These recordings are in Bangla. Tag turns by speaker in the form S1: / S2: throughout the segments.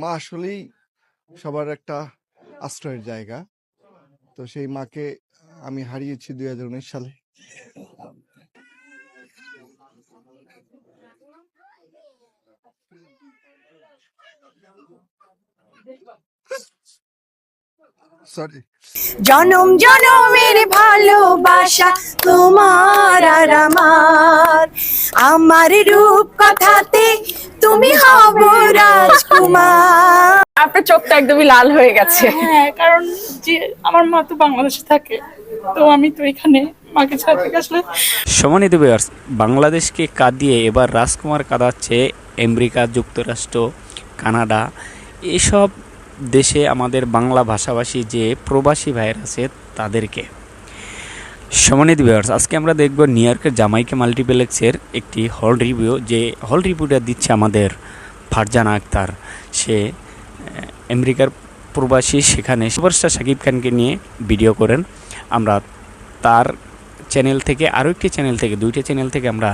S1: মা আসলেই সবার একটা আশ্রয়ের জায়গা। তো সেই মাকে আমি হারিয়েছি দুই হাজার উনিশ সালে। সরি
S2: জনম জনমের ভালোবাসা তোমার আর আমার। আমার রূপ কথাতে তুমি হব রাজকুমার।
S3: আপনার চোখটা একদমই লাল হয়ে গেছে।
S4: হ্যাঁ কারণ যে আমার মা তো বাংলাদেশে থাকে তো আমি তো এখানে মাকে ছাড়া থেকে আসলে
S5: সমানিত ভিউয়ার্স বাংলাদেশকে কাঁদিয়ে এবার রাজকুমার কাঁদাচ্ছে আমেরিকা যুক্তরাষ্ট্র কানাডা এসব দেশে আমাদের বাংলা ভাষাভাষী যে প্রবাসী ভাইয়ের আছে তাদেরকে। সমানিত ভিউয়ার্স আজকে আমরা দেখব নিউ ইয়র্কের জামাইকা মাল্টিপ্লেক্সের একটি হল রিভিউ যে হল রিভিউটা দিচ্ছে আমাদের ফারজানা আক্তার। সে আমেরিকার প্রবাসী, সেখানে সুপারস্টার শাকিব খানকে নিয়ে ভিডিও করেন। আমরা তার চ্যানেল থেকে, আরও একটি চ্যানেল থেকে, দুইটা চ্যানেল থেকে আমরা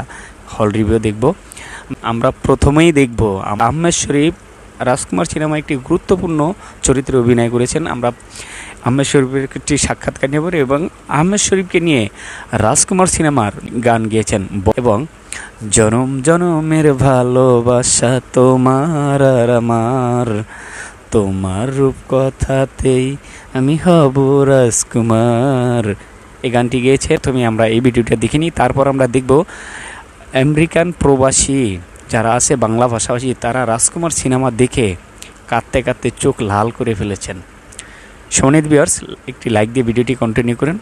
S5: হল রিভিউ দেখব। আমরা প্রথমেই দেখব আহমেদ শরীফ রাজকুমার সিনেমা একটি গুরুত্বপূর্ণ চরিত্রে অভিনয় করেছেন। আমরা আহমেদ শরীফের একটি সাক্ষাৎকার নেব এবং আহমেদ শরীফকে নিয়ে রাজকুমার সিনেমার গান গেয়েছেন। এবং জনম জনমের ভালোবাসা তোমার আর আমার। তোমার রূপ কথাতেই আমি হব রাজকুমার। এই গানটি গেয়েছে। তুমি আমরা এই ভিডিওটা দেখিনি তারপর আমরা দেখব আমেরিকান প্রবাসী যারা আছে বাংলা ভাষাভাষী, তারা রাজকুমার সিনেমা দেখে কাঁদতে কাঁদতে চোখ লাল করে ফেলেছেন। সোনিত বিয়ার্স, একটি লাইক দিয়ে ভিডিওটি কন্টিনিউ করেন।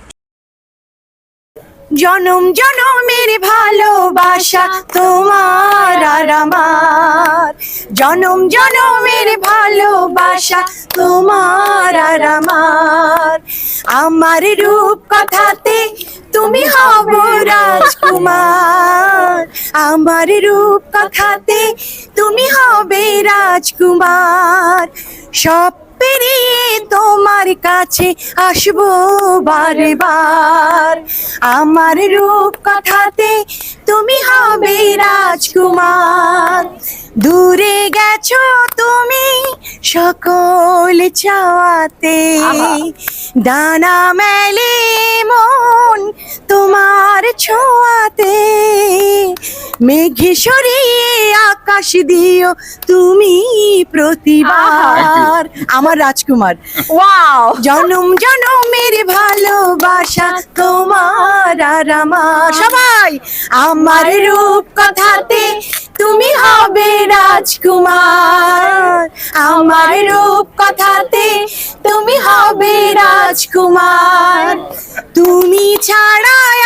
S2: জনম জনমের ভালোবাসা তোমার আর আমার। জনম জনমের ভালোবাসা তোমার আর আমার। আমার রূপ কথাতে তুমি হব রাজকুমার। আমার রূপ কথাতে তুমি হবে রাজকুমার। সব পেরিয়ে তোমার কাছে আসব বারবার। আমার রূপ কথাতে তুমি হবে রাজকুমার। দূরে গেছো তুমি সকল চাওয়াতে। দানা মেলে মেঘে সরিয়ে আকাশ দিও তুমি প্রতিবার। আমার রাজকুমার।
S3: ওয়াও
S2: জনম জনমের ভালোবাসা তোমার আর আমার। সবাই। আমার রূপ কথাতে তুমি হবে রাজকুমার। আমার রূপ কথাতে তুমি হবে রাজকুমার। তুমি ছাড়া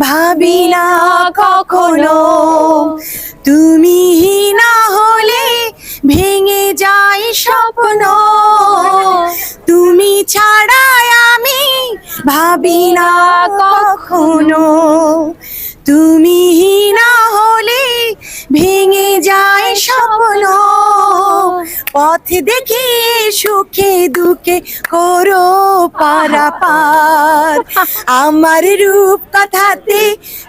S2: ভাবি না কখনো। তুমি না হলে ভেঙে যায় স্বপ্ন। তুমি ছাড়া আমি ভাবি না কখনো। তুমি না হলে ভেঙে যায় স্বপ্ন। পথ দেখে, সুখে, দুঃখে করো পারাপার। আমার রূপ কথাতে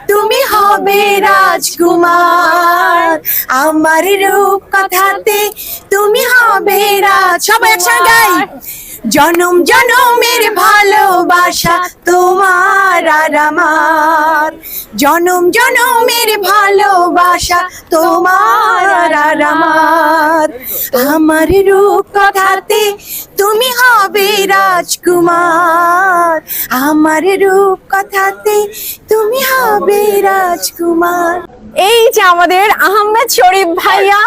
S2: তুমি হবে রাজকুমার। আমার রূপ কথাতে তুমি হবে রাজ সবাই একসঙ্গে গাই। জনম জনমের ভালোবাসা তোমার আর আমার। জনম জনমের ভালোবাসা তোমার আর আমার। আমার রূপ কথাতে তুমি হবে রাজকুমার। আমার রূপ কথাতে তুমি হবে রাজকুমার।
S3: এই যে আমাদের আহমেদ শরীফ ভাইয়া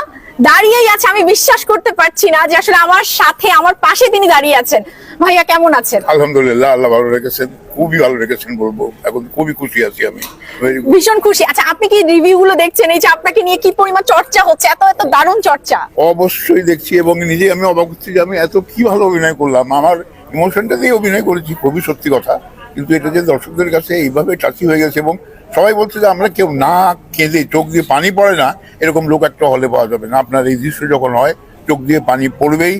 S3: দাঁড়িয়েই আছে আমি বিশ্বাস করতে পারছি না যে আসলে আমার সাথে আমার পাশে তিনি দাঁড়িয়ে আছেন। ভাইয়া কেমন আছেন?
S6: আলহামদুলিল্লাহ আল্লাহ ভালো রেখেছেন খুবই ভালো রেখেছেন বলব এখন খুবই খুশি আছি আমি।
S3: ভীষণ খুশি। আচ্ছা আপনি কি রিভিউ গুলো দেখছেন? এই যে আপনাকে নিয়ে কি পরিমাণ চর্চা হচ্ছে? এত এত দারুণ চর্চা।
S6: অবশ্যই দেখছি এবং নিজে আমি অবাক হচ্ছি যে আমি এত কি ভালো অভিনয় করলাম। আমার ইমোশনটা দিয়ে অভিনয় করেছি খুবই সত্যি কথা। কিন্তু এটা যে দর্শকদের কাছে এইভাবে টাচি হয়ে গেছে এবং সবাই বলছে যে আমরা কেউ না কেঁদে চোখ দিয়ে পানি পড়ে না, এরকম লোক একটা হলে পাওয়া যাবে না। আপনার এই দৃশ্য যখন হয়, চোখ দিয়ে পানি পড়বেই,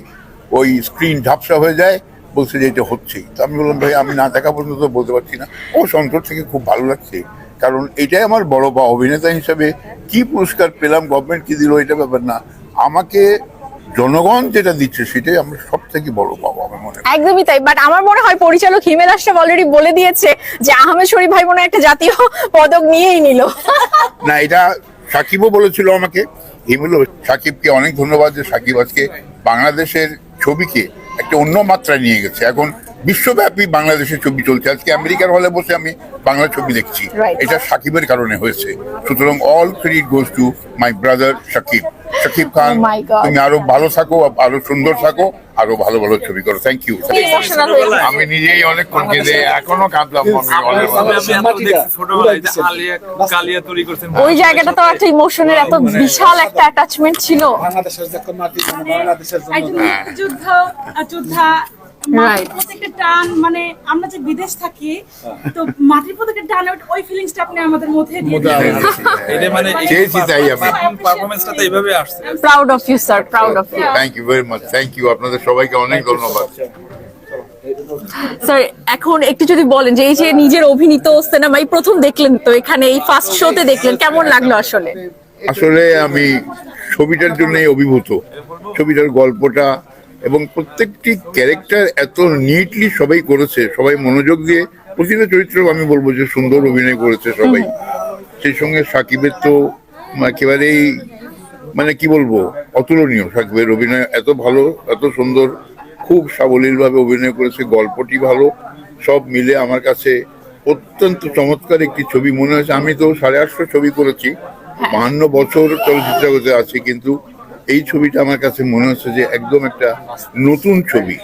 S6: ওই স্ক্রিন ঝাপসা হয়ে যায়, বলছে যে এটা হচ্ছেই। তো আমি বললাম, ভাই, আমি না দেখা পর্যন্ত বলতে পারছি না। ও সন্তোষ থেকে খুব ভালো লাগছে, কারণ এটাই আমার বড় বা অভিনেতা হিসাবে কি পুরস্কার পেলাম গভর্নমেন্ট কি দিল, এটা ব্যাপার না। আমাকে জনগণ যেটা দিচ্ছে সেটাই আমরা সব থেকে বড় পাবো আমার মনে
S3: একদমই তাই বাট আমার মনে হয় পরিচালক হিমেল আশরাফ অলরেডি বলে দিয়েছে যে আহমেদ শরীফ ভাই মনে একটা জাতীয় পদক নিয়েই নিল।
S6: না এটা সাকিবও বলেছিল আমাকে হিমেল সাকিবকে অনেক ধন্যবাদ যে সাকিব আজকে বাংলাদেশের ছবিকে একটা অন্য মাত্রায় নিয়ে গেছে। এখন বিশ্বব্যাপী বাংলাদেশের ছবি চলছে। আজকে আমেরিকার হলে বসে আমি বাংলা ছবি দেখছি। এটা সাকিবের কারণে হয়েছে। সুতরাং all credit goes to my brother Sakib. Sakib Khan
S3: Oh.
S6: তুমি আরও ভালো থাকো আরও সুন্দর থাকো আরও ভালো ভালো ছবি করো। থ্যাংক ইউ
S3: হয়ে।
S6: আমি নিজেই অনেকক্ষণ কেঁদে এখনও কাঁদলাম আমি অনেক।
S7: আমি এত দেখছি ছোটবেলায় যে আলিয়া কালিয়া তৈরি করছেন
S3: ওই জায়গাটা তো একটা ইমোশনের এত বিশাল একটা অ্যাটাচমেন্ট ছিল।
S8: বাংলাদেশের যে মাটির জন্য বাংলাদেশের জন্য
S9: একজন মুক্তিযোদ্ধা যোদ্ধা মাটির টান মানে আমরা যে বিদেশ থাকি তো মাটির প্রতি টান ওই- ওই ফিলিংসটা আপনি আমাদের মধ্যে দিয়ে
S7: এটা মানে
S6: চেয়েছি তাই আমি।
S7: পারফরমেন্সটা তো এইভাবে আসছে।
S3: Proud of you sir proud of you
S6: thank you very much thank you আপনাদের সবাইকে অনেক ধন্যবাদ।
S3: স্যার এখন একটু যদি বলেন যে এই যে নিজের অভিনীত সিনেমাই প্রথম দেখলেন তো এখানে এই ফার্স্ট শোতে দেখলেন কেমন লাগল আসলে?
S6: আসলে আমি ছবিটার জন্য অভিভূত। ছবিটার গল্পটা এবং প্রত্যেকটি ক্যারেক্টার এত নিটলি সবাই করেছে সবাই মনোযোগ দিয়ে প্রতিটা চরিত্র আমি বলব যে সুন্দর অভিনয় করেছে সবাই। সেই সঙ্গে সাকিবের তো একেবারেই মানে কি বলব অতুলনীয়। সাকিবের অভিনয় এত ভালো এত সুন্দর খুব সাবলীলভাবে অভিনয় করেছে গল্পটি ভালো সব মিলে আমার কাছে অত্যন্ত চমৎকার একটি ছবি। মনে হয়েছে আমি তো সাড়ে আটশো ছবি করেছি বাহান্ন বছর চলচ্চিত্র আছি কিন্তু এই ছবিটা আমার কাছে মনে হচ্ছে যে একদম একটা নতুন ছবি।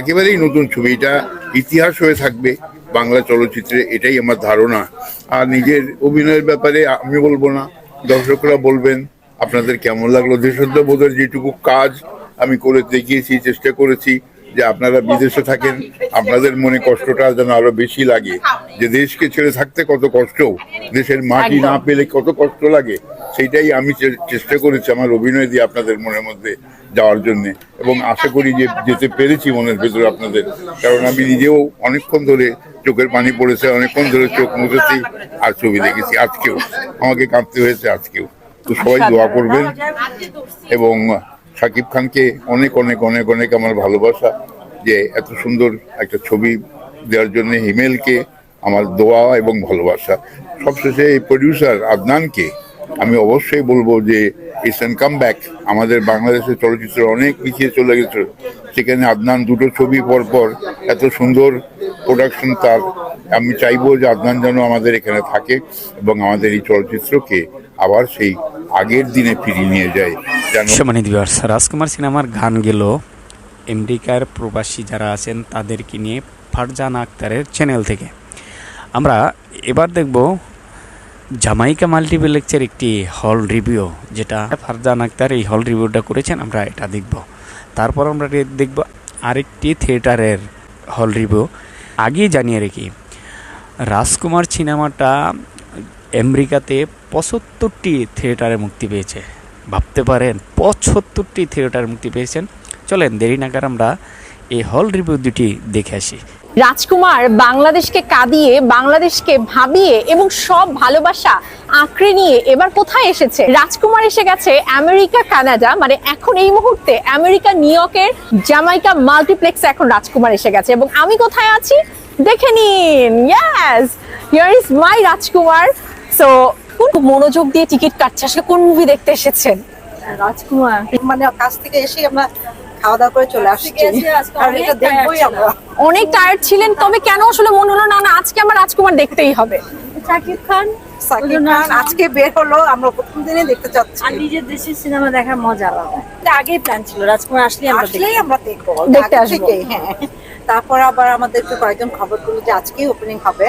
S6: একেবারেই নতুন ছবি। এটা ইতিহাস হয়ে থাকবে বাংলা চলচ্চিত্রে, এটাই আমার ধারণা। আর নিজের অভিনয়ের ব্যাপারে আমি বলব না। দর্শকরা বলবেন, আপনাদের কেমন লাগল? দেশদ্রবোধের যেটুকু কাজ আমি করে দেখিয়েছি, চেষ্টা করেছি। যে আপনারা বিদেশে থাকেন আপনাদের মনে কষ্টটা যেন আরও বেশি লাগে। যে দেশকে ছেড়ে থাকতে কত কষ্ট দেশের মাটি না পেলে কত কষ্ট লাগে সেইটাই আমি চে- চেষ্টা করেছি আমার অভিনয় দিয়ে আপনাদের মনের মধ্যে যাওয়ার জন্য। এবং আশা করি যে যেতে পেরেছি মনের ভেতরে আপনাদের। কারণ আমি নিজেও অনেকক্ষণ ধরে চোখের পানি পড়েছে অনেকক্ষণ ধরে চোখ মুছেছি আর ছবি দেখেছি আজকেও। আমাকে কাঁদতে হয়েছে আজকেও। তো সবাই দোয়া করবেন এবং শাকিব খানকে অনেক অনেক অনেক অনেক আমার ভালোবাসা যে এত সুন্দর একটা ছবি দেওয়ার জন্য হিমেলকে আমার দোয়া এবং ভালোবাসা। সবশেষে এই প্রডিউসার আদনানকে আমি অবশ্যই বলব যে ইটস কাম ব্যাক আমাদের বাংলাদেশের চলচ্চিত্র অনেক পিছিয়ে চলে গেছে। সেখানে আদনান দুটো ছবি পর পর এত সুন্দর প্রোডাকশন তার। আমি চাইব যে আদনান যেন আমাদের এখানে থাকে এবং আমাদের এই চলচ্চিত্রকে আবার সেই আগের দিনে ফিরিয়ে নিয়ে যায়।
S5: সম্মানিত রাজকুমার সিনেমার গান গেল। আমেরিকার প্রবাসী যারা আছেন, তাদেরকে নিয়ে ফারজানা আক্তারের চ্যানেল থেকে। আমরা এবার দেখব জামাইকা মাল্টিপ্লেক্সের একটি হল রিভিউ যেটা ফারজান আক্তার এই হল রিভিউটা করেছেন, আমরা এটা দেখব। তারপর আমরা দেখব আরেকটি থিয়েটারের হল রিভিউ আগেই জানিয়ে রেখি, রাজকুমার সিনেমাটা আমেরিকাতে পঁচাত্তরটি থিয়েটারে মুক্তি পেয়েছে। ভাবতে পারেন, পঁচাত্তরটি থিয়েটারে মুক্তি পেয়েছেন। চলেন, দেরি নাগার আমরা এই হল রিভিউ দুটি দেখে আসি।
S3: রাজকুমার বাংলাদেশকে কাঁদিয়ে, বাংলাদেশকে ভাবিয়ে এবং সব ভালোবাসা আঁকড়ে নিয়ে এবার কোথায় এসেছে? রাজকুমার এসে গেছে আমেরিকা, কানাডা মানে এখন এই মুহূর্তে আমেরিকা, নিউ ইয়র্কের জামাইকা মাল্টিপ্লেক্সে এখন রাজকুমার এসে গেছে। এবং আমি কোথায় আছি? দেখে নিন yes here is my Rajkumar so কোন মনোযোগ দিয়ে টিকিট কাটছে? আসলে কোন মুভি দেখতে এসেছেন?
S2: রাজকুমার। মানে কাছ থেকে এসে আমরা খাওয়া দাওয়া করে চলে আসছি। আর এটা দেখবোই আমরা।
S3: অনেক টায়ার্ড ছিলেন তবে কেন আসলে মনে হলো না না আজকে আমার রাজকুমার দেখতেই হবে
S9: খান
S2: সাকিব খান আজকে বের হলো আমরা প্রথম দিনে দেখতে চাচ্ছি।
S9: আর নিজের দেশের সিনেমা দেখার মজা আলাদা। এটা আগেই প্ল্যান ছিল রাজকুমার আসলে আমরা
S2: আসলেই আমরা দেখব
S3: দেখতে আসব।
S2: হ্যাঁ। তারপর আবার আমাদেরকে কয়েকজন খবর দিল যে আজকেই ওপেনিং হবে।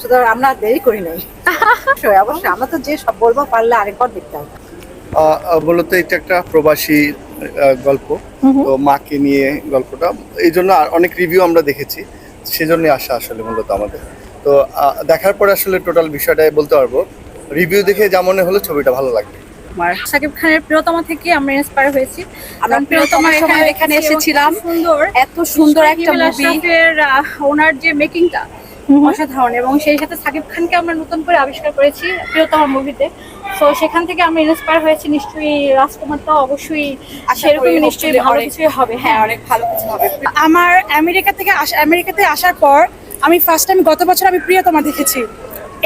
S2: সুতরাং আমরা দেরি করি নাই। অবশ্যই অবশ্যই। আমরা তো যে সব বলব পারলে আরেকবার দেখতে হবে।
S1: মূলত এটা একটা প্রবাসী গল্প। তো মাকে নিয়ে গল্পটা এই জন্য অনেক রিভিউ আমরা দেখেছি সেজন্যই আসা আসলে মূলত আমাদের। তো দেখার পরে আসলে টোটাল বিষয়টা বলতে পারব। রিভিউ দেখে যা মনে হলো ছবিটা ভালো লাগবে।
S9: শাকিব খানের প্রিয়তমা থেকে আমরা ইন্সপায়ার হয়েছি।
S2: আমরা
S9: প্রিয়তমা
S2: সময় এখানে এসেছিলাম।
S9: সুন্দর
S2: এত সুন্দর একটা মুভি
S9: ওনার যে মেকিংটা অসাধারণ। এবং সেই সাথে সাকিব খানকে আমরা নতুন করে আবিষ্কার করেছি প্রিয়তম মুভিতে
S10: তো। সেখান থেকে আমি ইন্সপায়ার হয়েছি। নিশ্চয়ই রাজকুমার তো অবশ্যই সেরকম নিশ্চয়ই ভালো কিছুই হবে। হ্যাঁ
S9: অনেক ভালো কিছু হবে। আমার আমেরিকা থেকে আসা আমেরিকাতে আসার পর আমি ফার্স্ট টাইম গত বছর আমি প্রিয়তমা দেখেছি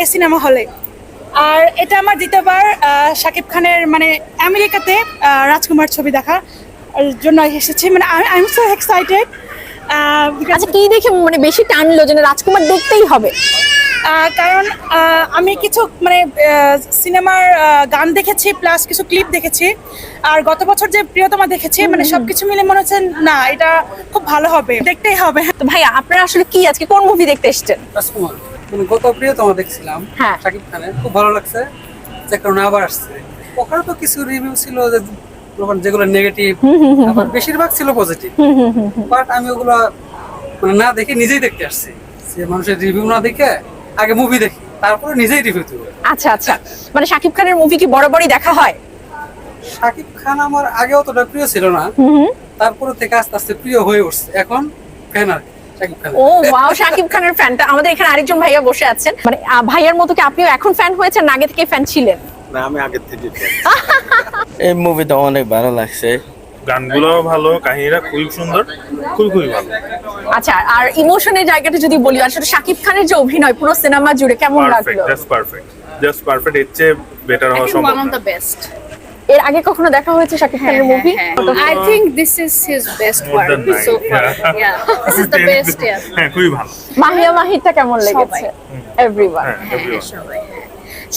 S9: এ সিনেমা হলে। আর এটা আমার দ্বিতীয়বার শাকিব খানের মানে আমেরিকাতে রাজকুমার ছবি দেখা জন্য এসেছি। মানে আই এম সো এক্সাইটেড
S3: আচ্ছা কি দেখে মানে বেশি টানলো যে রাজকুমার দেখতেই হবে?
S9: কারণ আমি কিছু মানে সিনেমার গান দেখেছি প্লাস কিছু ক্লিপ দেখেছি। আর গত বছর যে প্রিয়তমা দেখেছি মানে সবকিছু মিলে মনে হচ্ছে না এটা খুব ভালো হবে দেখতেই হবে।
S3: তো ভাই আপনারা আসলে কি আজকে কোন মুভি দেখতে এসেছেন?
S8: রাজকুমার। মানে গত প্রিয়তমা দেখছিলাম
S3: হ্যাঁ।
S8: শাকিব খানের। খুব ভালো লাগছে যে কারণে আবার আসছে। ওখানে তো কিছু রিভিউ ছিল যে যখন যেগুলো নেগেটিভ আবার বেশিরভাগ ছিল পজিটিভ বাট আমি ওগুলো মানে না দেখে নিজেই দেখতে আসছি। যে মানুষের রিভিউ না দেখে আগে মুভি দেখি তারপরে নিজেই রিভিউ দেবো।
S3: আচ্ছা আচ্ছা। মানে শাকিব খানের মুভি কি বরাবরই দেখা হয়?
S8: শাকিব খান আমার আগে অতটা প্রিয় ছিল না। তারপরে থেকে আস্তে আস্তে প্রিয় হয়ে উঠছে। এখন ফ্যান আর কি, শাকিব খান
S3: ও ওয়াও শাকিব খানের ফ্যানটা আমাদের এখানে আরেকজন ভাইয়া বসে আছেন। মানে ভাইয়ার মতো কি আপনিও এখন ফ্যান হয়েছেন? আগে থেকে ফ্যান ছিলেন?
S7: না আমি আগের থেকে
S11: এই মুভিটা অনেক ভালো লাগছে।
S7: গানগুলো ভালো কাহিনীটা খুবই সুন্দর খুবই খুবই ভালো।
S3: আচ্ছা আর ইমোশনের জায়গাটা যদি বলি আসলে শাকিব খানের যে অভিনয় পুরো সিনেমা জুড়ে কেমন লাগল?
S7: জাস্ট পারফেক্ট জাস্ট পারফেক্ট এর চেয়ে বেটার হওয়া সম্ভব
S10: ওয়ান অফ। দ্য বেস্ট
S3: এর আগে কখনো দেখা হয়েছে শাকিব খানের movie
S10: I think this is his best work so far yeah this is the best yeah
S7: হ্যাঁ খুবই ভালো।
S3: মাহিয়া মাহিরটা কেমন লেগেছে? এভরিওয়ান
S7: হ্যাঁ
S10: সবাই হ্যাঁ।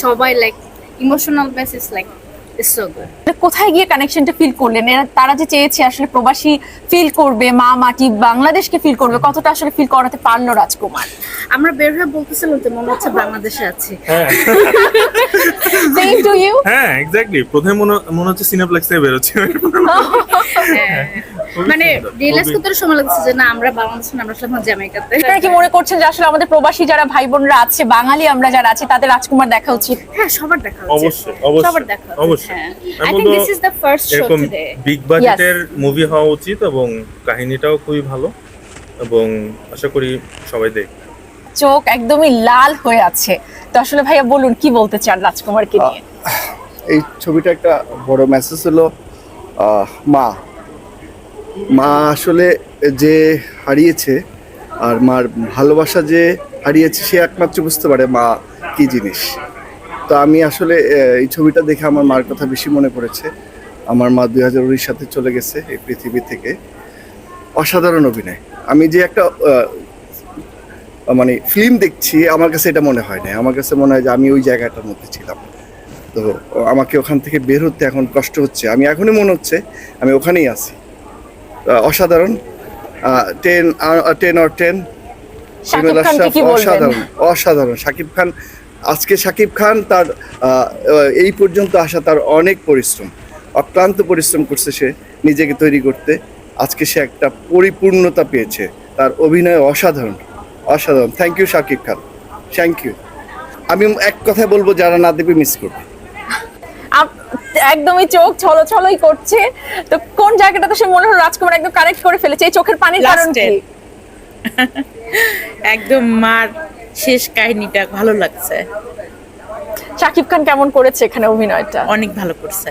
S10: সবাই like emotional basis like it's so good
S3: কোথায় গিয়ে কানেকশনটা ফিল করলেন? তারা যে চেয়েছে আসলে প্রবাসী ফিল করবে মা মাটি বাংলাদেশকে ফিল করবে কতটা আসলে ফিল করাতে পারল রাজকুমার?
S10: আমরা বের হয়ে বলতেছিলাম তো মনে হচ্ছে বাংলাদেশে আছি।
S7: হ্যাঁ।
S3: সেম টু ইউ
S7: হ্যাঁ এক্স্যাক্টলি প্রথমে মনে মনে হচ্ছে সিনেপ্লেক্সে বেরোচ্ছে। খুবই
S10: মানে রিয়েলাইজ করতে সময় লাগছে যে না আমরা বাংলাদেশে আমরা আসলে
S3: আপনারা কি মনে করছেন যে আসলে আমাদের প্রবাসী যারা ভাই বোনরা আছে বাঙালি আমরা যারা আছি তাদের রাজকুমার দেখা উচিত?
S10: হ্যাঁ সবার দেখা উচিত।
S7: অবশ্যই অবশ্যই
S10: সবার দেখা
S7: অবশ্যই।
S10: I think this is the first show today
S7: big বাজেটের মুভি হওয়া উচিত এবং কাহিনীটাও খুবই ভালো এবং আশা করি সবাই দেখ
S3: চোখ একদমই লাল হয়ে আছে। তো আসলে ভাইয়া বলুন কি বলতে চান রাজকুমারকে নিয়ে?
S1: এই ছবিটা একটা বড় মেসেজ হলো আহ, মা মা আসলে যে হারিয়েছে আর মার ভালোবাসা যে হারিয়েছে সে একমাত্র বুঝতে পারে মা কি জিনিস। তো আমি আসলে এই ছবিটা দেখে আমার মার কথা বেশি মনে পড়েছে। আমার মা দুই হাজার উনিশ সাথে চলে গেছে এই পৃথিবী থেকে। অসাধারণ অভিনয়। আমি যে একটা মানে ফিল্ম দেখছি, আমার কাছে এটা মনে হয় না আমার কাছে মনে হয় যে আমি ওই জায়গাটার মধ্যে ছিলাম। তো আমাকে ওখান থেকে বের হতে এখন কষ্ট হচ্ছে। আমি এখনই মনে হচ্ছে, আমি ওখানেই আছি। অসাধারণ টেন টেন অর টেন অসাধারণ অসাধারণ। শাকিব খান আজকে শাকিব খান তার এই পর্যন্ত আসা তার অনেক পরিশ্রম অক্লান্ত পরিশ্রম করছে সে নিজেকে তৈরি করতে। আজকে সে একটা পরিপূর্ণতা পেয়েছে তার অভিনয় অসাধারণ অসাধারণ। Thank you Shakib Khan. Thank you আমি এক কথায় বলব যারা না দেবে মিস করবে।
S3: একদমই চোখ ছলো ছলই করছে। তো কোন জায়গাটাতে সে মনে হলো রাজকুমার একদম কারেক্ট করে ফেলেছে? এই চোখের পানির কারণ কি?
S4: একদম মার শেষ কাহিনীটা ভালো লাগছে।
S3: শাকিব খান কেমন করেছে এখানে অভিনয়টা?
S4: অনেক ভালো করছে।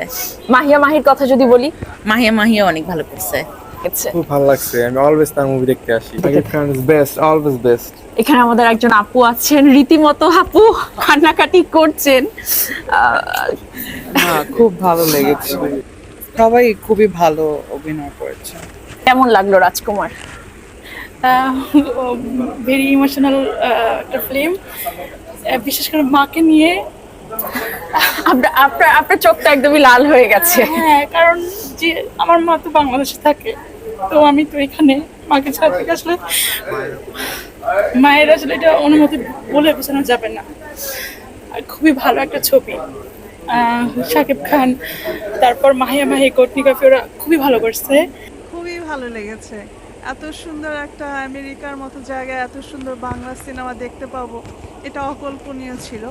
S3: মাহিয়া মাহির কথা যদি বলি।
S4: মাহিয়া মাহিয়া অনেক ভালো করছে।
S3: আচ্ছা,
S11: খুব ভালো লাগছে। আমি অলওয়েজ তার মুভি দেখতে আসি। Shakib Khan is best always best
S3: এখানে আমাদের একজন আপু আছেন রীতিমতো আপু কান্নাকাটি করছেন।
S11: খুব ভালো লেগেছে।
S4: সবাই খুবই ভালো অভিনয় করেছে।
S3: কেমন লাগল রাজকুমার?
S9: ভেরি ইমোশনাল একটা ফিল্ম বিশেষ করে মাকে নিয়ে।
S3: আপনার আপনার আপনার চোখটা একদমই লাল হয়ে গেছে।
S9: হ্যাঁ কারণ যে আমার মা তো বাংলাদেশে থাকে তো আমি তো এখানে মাকে ছাড়া থেকে আসলে মায়ের আসলে এটা অনুমতি বলে বোঝানো যাবে না। খুবই ভালো একটা ছবি। শাকিব খান তারপর মাহিয়া মাহি কটনি কাফি ওরা খুবই ভালো করছে।
S12: খুবই ভালো লেগেছে। এত সুন্দর একটা আমেরিকার মতো জায়গায় এত সুন্দর বাংলা সিনেমা দেখতে পাবো এটা অকল্পনীয় ছিল।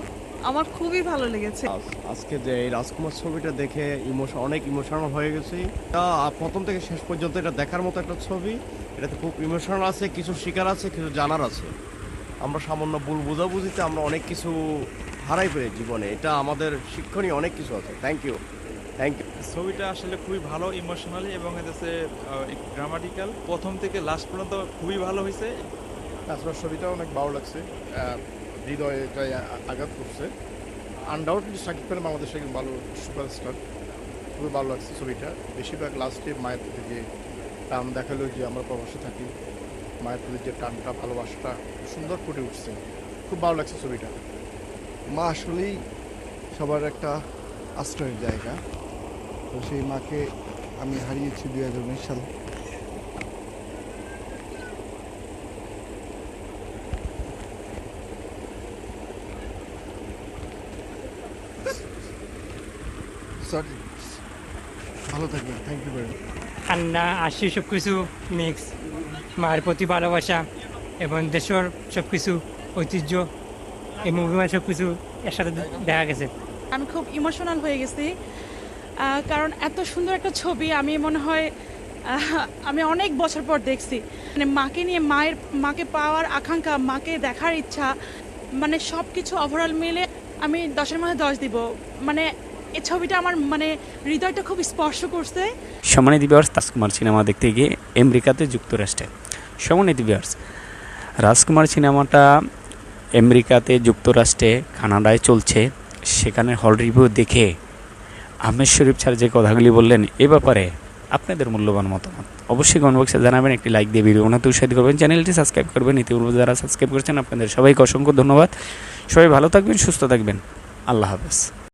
S12: আমার খুবই ভালো লেগেছে।
S11: আজকে যে এই রাজকুমার ছবিটা দেখে ইমোশন অনেক ইমোশনাল হয়ে গেছি। তা প্রথম থেকে শেষ পর্যন্ত এটা দেখার মতো একটা ছবি। এটাতে খুব ইমোশনাল আছে কিছু শিকার আছে কিছু জানার আছে। আমরা সামান্য ভুল বোঝাবুঝিতে আমরা অনেক কিছু
S13: হারাই ফেলে জীবনে। এটা আমাদের শিক্ষণীয় অনেক কিছু আছে। থ্যাংক ইউ থ্যাংক ইউ
S14: ছবিটা আসলে খুবই ভালো ইমোশনালি এবং হচ্ছে গ্রামাটিক্যাল প্রথম থেকে লাস্ট পর্যন্ত খুবই ভালো হয়েছে
S13: তাছাড়া ছবিটা অনেক ভালো লাগছে। হৃদয়ে এটাই আঘাত করছে। আনডাউটলি শাকিব খান বাংলাদেশে একজন ভালো সুপারস্টার খুবই ভালো লাগছে ছবিটা। বেশিরভাগ লাস্টে মায়ের যে টান দেখাল যে আমরা প্রবাসে থাকি। মায়ের প্রতি যে টানটা, ভালোবাসাটা সুন্দর ফুটে উঠছে। খুব ভালো লাগছে ছবিটা। মা আসলেই সবার একটা আশ্রয়ের জায়গা। তো সেই মাকে আমি হারিয়েছি দুই হাজার উনিশ সালে। ভালো থাকবেন। থ্যাংক ইউ ভেরি
S15: কান্না হাসি সব কিছু মিক্স মায়ের প্রতি ভালোবাসা এবং দেশের সব কিছু ঐতিহ্য, এই মুভি সব কিছু এর সাথে দেখা গেছে।
S9: আমি খুব ইমোশনাল হয়ে গেছি কারণ এত সুন্দর একটা ছবি আমি মনে হয় আমি অনেক বছর পর দেখছি। মানে মাকে নিয়ে মায়ের, মাকে পাওয়ার আকাঙ্ক্ষা, মাকে দেখার ইচ্ছা মানে সব কিছু ওভারঅল মিলে আমি দশের মধ্যে দশ দিব। মানে এই ছবিটা আমার মানে হৃদয়টা খুব স্পর্শ করছে।
S5: সম্মানিত ভিউয়ার্স রাজকুমার সিনেমা দেখতে গিয়ে আমেরিকাতে যুক্তরাষ্ট্রে। সম্মানিত ভিউয়ার্স রাজকুমার সিনেমাটা আমেরিকাতে যুক্তরাষ্ট্রে, কানাডায় চলছে। সেখানে হল রিভিউ দেখে আহমেদ শরীফ স্যার যে কথাগুলি বললেন, এ ব্যাপারে আপনাদের মূল্যবান মতামত। অবশ্যই কমেন্ট বক্সে জানাবেন, একটি লাইক দিয়ে ভিডিও বানাতে উৎসাহিত করবেন। চ্যানেলটি সাবস্ক্রাইব করবেন। ইতিপূর্বে যারা সাবস্ক্রাইব করছেন, আপনাদের সবাইকে অসংখ্য ধন্যবাদ। সবাই ভালো থাকবেন, সুস্থ থাকবেন। আল্লাহ হাফেজ।